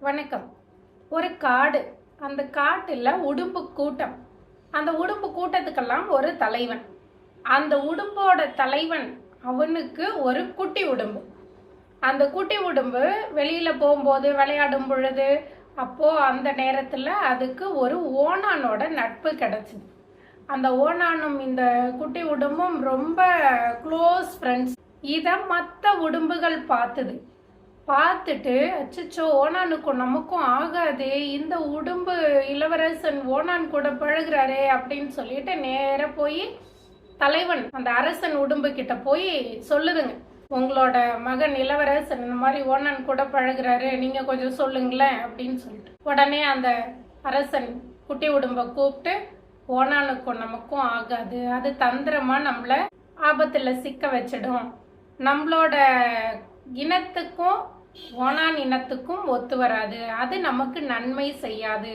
வணக்கம். ஒரு காடு. அந்த காட்டில் உடும்பு கூட்டம். அந்த உடும்பு கூட்டத்துக்கெல்லாம் ஒரு தலைவன். அந்த உடும்போட தலைவன் அவனுக்கு ஒரு குட்டி உடும்பு. அந்த குட்டி உடும்பு வெளியில் போகும்போது விளையாடும் பொழுது அப்போது அந்த நேரத்தில் அதுக்கு ஒரு ஓணானோட நட்பு கிடச்சிது. அந்த ஓணானும் இந்த குட்டி உடும்பும் ரொம்ப க்ளோஸ் ஃப்ரெண்ட்ஸ் இதை மற்ற உடும்புகள் பார்த்தது. பார்த்துட்டு அச்சோ ஓணானுக்கும் நமக்கும் ஆகாது இந்த உடும்பு இளவரசன் ஓணான் கூட பழகுறாரே அப்படின்னு சொல்லிட்டு நேராக போய் தலைவன் அந்த அரசன் உடும்பு கிட்ட போய் சொல்லுதுங்க. உங்களோட மகன் இளவரசன் இந்த மாதிரி ஓணான் கூட பழகுறாரு நீங்க கொஞ்சம் சொல்லுங்களேன் அப்படின்னு சொல்லிட்டு. உடனே அந்த அரசன் குட்டி உடும்பை கூப்பிட்டு ஓணானுக்கும் நமக்கும் ஆகாது. அது தந்திரமா நம்மள ஆபத்துல சிக்க வச்சிடும். நம்மளோட இனத்துக்கும் ஓணான் இனத்துக்கும் ஒத்து வராது. அது நமக்கு நன்மை செய்யாது.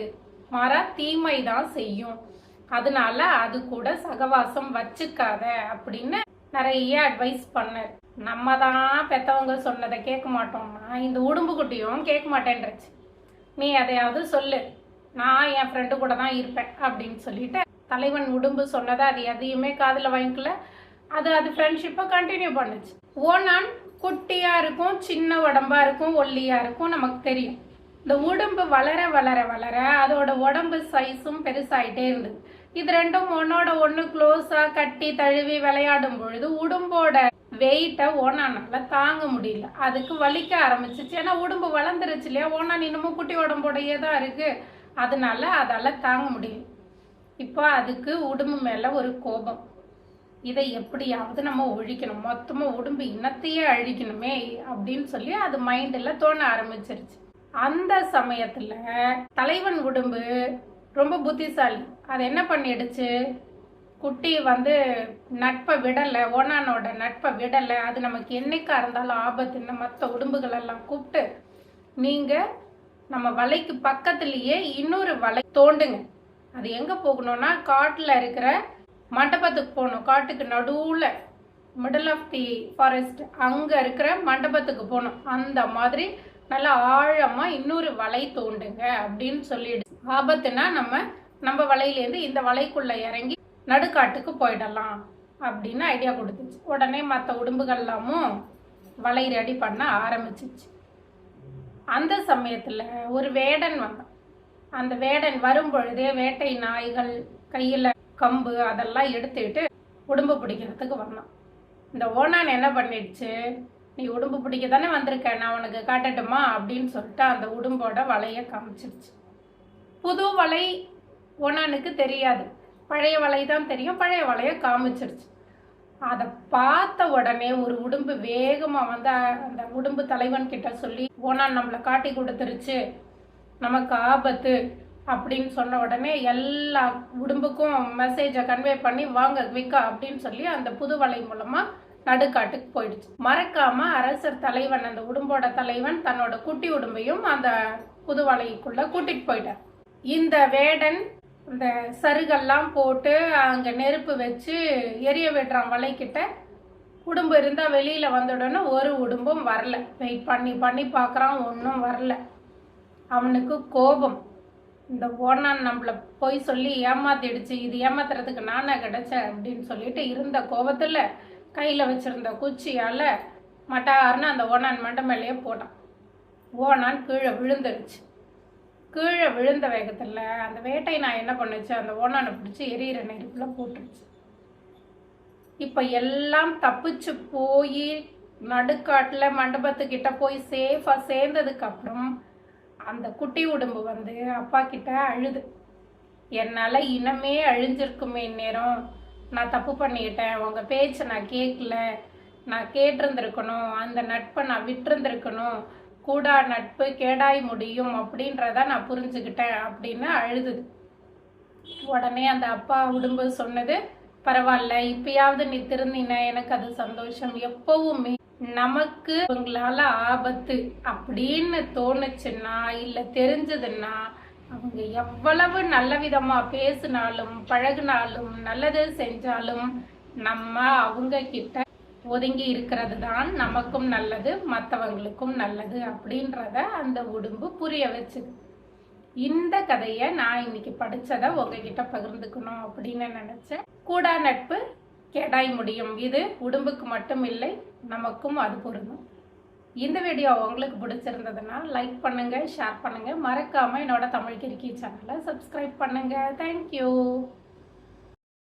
மாறா தீமை தான் செய்யும். அதனால அது கூட சகவாசம் வச்சுக்காத அப்படின்னு நிறைய அட்வைஸ் பண்ணார். நம்ம தான் பெத்தவங்க சொன்னதை கேட்க மாட்டோம்னா இந்த உடும்பு குட்டியும் கேட்க மாட்டேன்றச்சு. நீ எதையாவது சொல்லு. நான் என் ஃப்ரெண்டு கூட தான் இருப்பேன் அப்படின்னு சொல்லிட்டு தலைவன் உடும்பு சொன்னதை அது எதையுமே காதில் வாங்கிக்கல. அது அது ஃப்ரெண்ட்ஷிப்பை கண்டினியூ பண்ணுச்சு. ஓனான் குட்டியாக இருக்கும் சின்ன உடம்பாக இருக்கும் ஒல்லியாக இருக்கும் நமக்கு தெரியும். இந்த உடம்பு வளர வளர வளர அதோட உடம்பு சைஸும் பெருசாயிட்டே இருந்தது. இது ரெண்டும் ஒன்னோட ஒன்று க்ளோஸாக கட்டி தழுவி விளையாடும் பொழுது உடம்போட வெயிட்டை ஓனானால தாங்க முடியல. அதுக்கு வலிக்க ஆரம்பிச்சிச்சு. ஏன்னா உடம்பு வளர்ந்துருச்சு இல்லையா? ஓனான் இன்னமும் குட்டி உடம்போடையே தான் இருக்குது அதனால அதால் தாங்க முடியல. இப்போ அதுக்கு உடம்பு மேலே ஒரு கோபம். இதை எப்படியாவது நம்ம ஒழிக்கணும். மொத்தமாக உடம்பு இனத்தையே அழிக்கணுமே அப்படின்னு சொல்லி அது மைண்டில் தோண ஆரம்பிச்சிருச்சு. அந்த சமயத்தில் தலைவன் உடம்பு ரொம்ப புத்திசாலி. அது என்ன பண்ணிடுச்சு? குட்டி வந்து நட்பை விடலை ஓனானோட நட்பை விடலை. அது நமக்கு என்னைக்கா இருந்தாலும் ஆபத்துன்னு மற்ற உடம்புகளெல்லாம் கூப்பிட்டு நீங்கள் நம்ம வலைக்கு பக்கத்துலேயே இன்னொரு வலை தோண்டுங்க. அது எங்கே போகணும்னா காட்டில் இருக்கிற மண்டபத்துக்கு போகணும். காட்டுக்கு நடுவில் மிடில் ஆஃப் தி ஃபாரஸ்ட் அங்கே இருக்கிற மண்டபத்துக்கு போகணும். அந்த மாதிரி நல்லா ஆழமாக இன்னொரு வலை தோண்டுங்க அப்படின்னு சொல்லிடு. ஆபத்துனா நம்ம நம்ம வலையிலேருந்து இந்த வலைக்குள்ளே இறங்கி நடுக்காட்டுக்கு போயிடலாம் அப்படின்னு ஐடியா கொடுத்துச்சு. உடனே மற்ற உடம்புகள் எல்லாமும் வலை ரெடி பண்ண ஆரம்பிச்சிச்சு. அந்த சமயத்தில் ஒரு வேடன் வந்தான். அந்த வேடன் வரும் பொழுதே வேட்டை நாய்கள் கையில் கம்பு அதெல்லாம் எடுத்துக்கிட்டு உடம்பு பிடிக்கிறதுக்கு வந்தான் இந்த ஓனான் என்ன பண்ணிடுச்சு? நீ உடம்பு பிடிக்க தானே வந்திருக்க? நான் உனக்கு காட்டட்டுமா? அப்படின்னு சொல்லிட்டு அந்த உடம்போட வலைய காமிச்சிருச்சு. புது வலை ஓனானுக்கு தெரியாது. பழைய வலை தான் தெரியும். பழைய வலைய காமிச்சிருச்சு. அதை பார்த்த உடனே ஒரு உடும்பு வேகமாக வந்து அந்த உடும்பு தலைவன் கிட்ட சொல்லி ஓனான் நம்மளை காட்டி கொடுத்துருச்சு. நமக்கு ஆபத்து. அப்படின்னு சொன்ன உடனே எல்லா உடம்புக்கும் மெசேஜை கன்வே பண்ணி வாங்க குவிக்கா அப்படின்னு சொல்லி அந்த புது வலை மூலமா நடுக்காட்டுக்கு போயிடுச்சு. மறக்காம அரசர் தலைவன் அந்த உடும்போட தலைவன் தன்னோட குட்டி உடும்பையும் அந்த புது வலைக்குள்ள கூட்டிட்டு போயிட்டார். இந்த வேடன் இந்த சருகெல்லாம் போட்டு அங்க நெருப்பு வச்சு எரிய விடுறான் வலைக்கிட்ட உடும்பு இருந்தா வெளியில வந்துடனே ஒரு உடும்பும் வரல. வெயிட் பண்ணி பண்ணி பார்க்குறான் ஒன்றும் வரல. அவனுக்கு கோபம். இந்த ஓனான் நம்மள போய் சொல்லி ஏமாத்திடுச்சு இது ஏமாத்துறதுக்கு நானே கிடைச்சேன் அப்படின்னு சொல்லிட்டு இருந்த கோபத்தில் கையில் வச்சிருந்த குச்சியால் மட்டார்னு அந்த ஓனான் மண்டை மேலேயே போட்டான். ஓனான் கீழே விழுந்துருச்சு. கீழே விழுந்த வேகத்தில் அந்த வேட்டை நான் என்ன பண்ணுச்சு? அந்த ஓனானை பிடிச்சி எரியிற நெருப்புல போட்டுருச்சு. இப்போ எல்லாம் தப்பிச்சு போய் நடுக்காட்டில் மண்டபத்துக்கிட்ட போய் சேஃபாக சேர்ந்ததுக்கப்புறம் அந்த குட்டி உடம்பு வந்து அப்பா கிட்ட அழுது. என்னால இனமே அழிஞ்சிருக்குமே இந்நேரம். நான் தப்பு பண்ணிக்கிட்டேன் உங்க பேச்சை நான் கேட்கல நான் கேட்டிருந்திருக்கணும். அந்த நட்பை நான் விட்டிருந்திருக்கணும். கூடா நட்பு கேடாய் முடியும் அப்படின்றத நான் புரிஞ்சுக்கிட்டேன் அப்படின்னு அழுதுது. உடனே அந்த அப்பா உடம்பு சொன்னது பரவாயில்ல. இப்பயாவது நீ திருந்தின. எனக்கு அது சந்தோஷம். எப்பவுமே நமக்கு இவங்களால ஆபத்து அப்படின்னு தோணுச்சுன்னா இல்ல தெரிஞ்சதுன்னா அவங்க எவ்வளவு நல்ல விதமா பேசினாலும் பழகுனாலும் நல்லது செஞ்சாலும் நம்ம அவங்க கிட்ட ஒதுங்கி இருக்கிறது தான் நமக்கும் நல்லது மற்றவங்களுக்கும் நல்லது அப்படின்றத அந்த உடும்பு புரிய வச்சுது இந்த கதையை நான் இன்னைக்கு படிச்சதை உங்ககிட்ட பகிர்ந்துக்கணும் அப்படின்னு நினைச்சேன். கூடா நட்பு கெடாய் முடியும். இது உடம்புக்கு மட்டும் இல்லை நமக்கும் அது பொருந்தும். இந்த வீடியோ உங்களுக்கு பிடிச்சிருந்ததுன்னா லைக் பண்ணுங்கள் ஷேர் பண்ணுங்கள் மறக்காமல் என்னோட தமிழ் கிரிக்கி சேனலை சப்ஸ்கிரைப் பண்ணுங்கள் தேங்க்யூ